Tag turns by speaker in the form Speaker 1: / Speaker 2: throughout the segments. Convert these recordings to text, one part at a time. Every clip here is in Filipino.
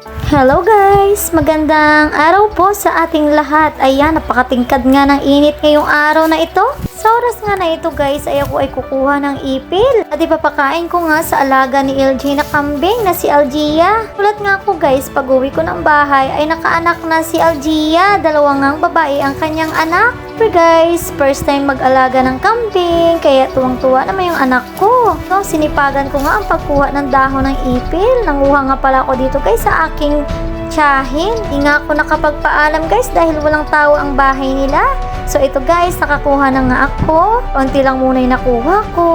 Speaker 1: Hello guys! Magandang araw po sa ating lahat. Ayan, napakatingkad nga ng init ngayong araw na ito. Sa oras nga na ito guys, ay ako ay kukuha ng ipil. At ipapakain ko nga sa alaga ni LJ na kambing na si Algia. Ulat nga ako guys, pag uwi ko ng bahay ay nakaanak na si Algia. Dalawa ngang babae ang kanyang anak. Pero guys, first time mag-alaga ng kambing, kaya tuwang-tuwa naman yung anak ko. So, sinipagan ko nga ang pagkuha ng dahon ng ipil. Nanguha nga pala ako dito guys sa aking tiyahin. Di nga ako nakapagpaalam guys dahil walang tao ang bahay nila. So ito guys, nakakuha na nga ako. Konti lang muna yung nakuha ko.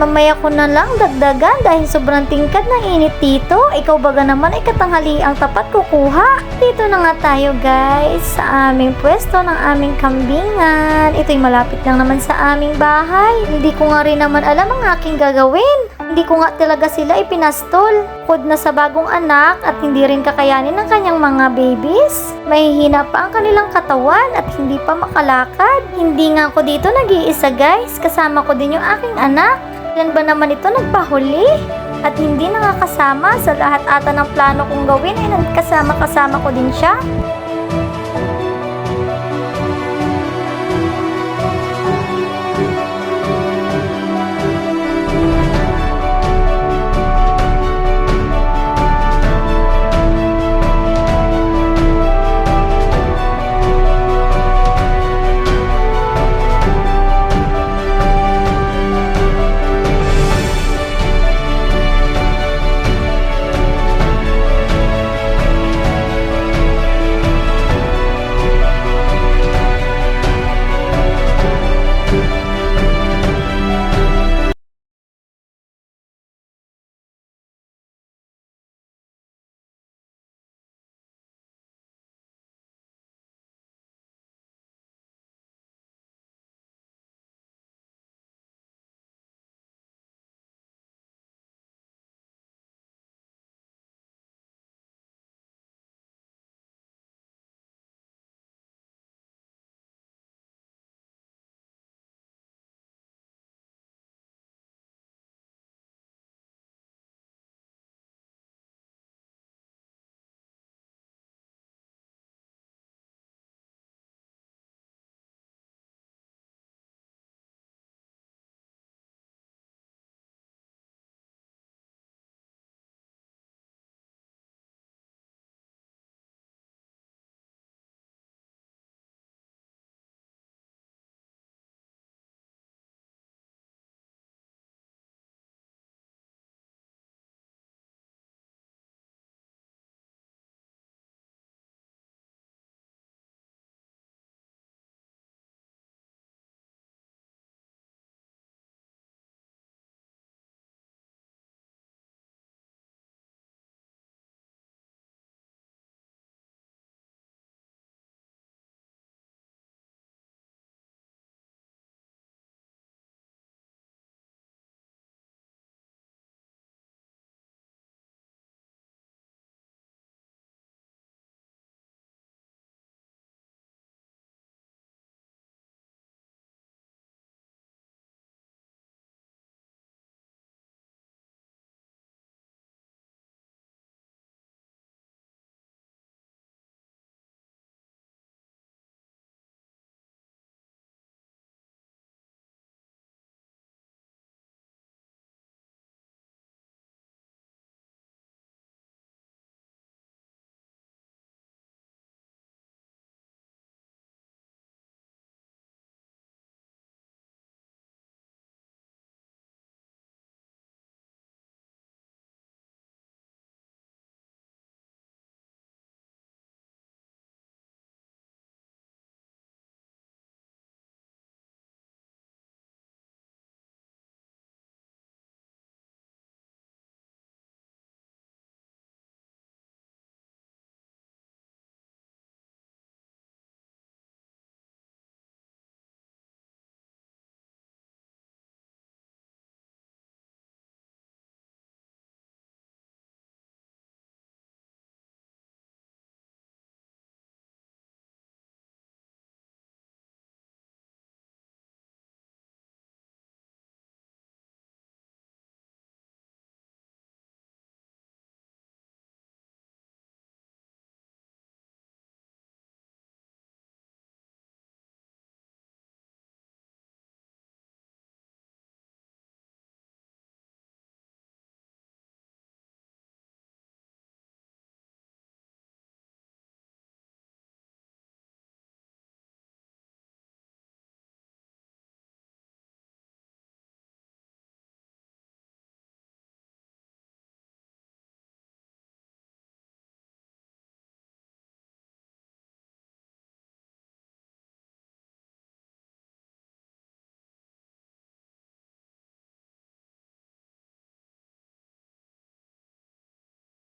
Speaker 1: Mamaya ko na lang dagdagan dahil sobrang tingkad ng init dito. Ikaw baga naman ay katanghali ang tapat kukuha. Dito na nga tayo guys sa aming pwesto ng aming kambingan. Ito'y malapit lang naman sa aming bahay. Hindi ko nga rin naman alam ang aking gagawin. Hindi ko nga talaga sila ipinastol. Kod na sa bagong anak at hindi rin kakayanin ng kanyang mga babies. Mahihina pa ang kanilang katawan at hindi pa makalakad. Hindi nga ako dito nag-iisa guys. Kasama ko din yung aking anak. Yan ba naman ito nagpahuli? At hindi nakakasama sa lahat ata ng plano kong gawin ay nagkasama-kasama ko din siya.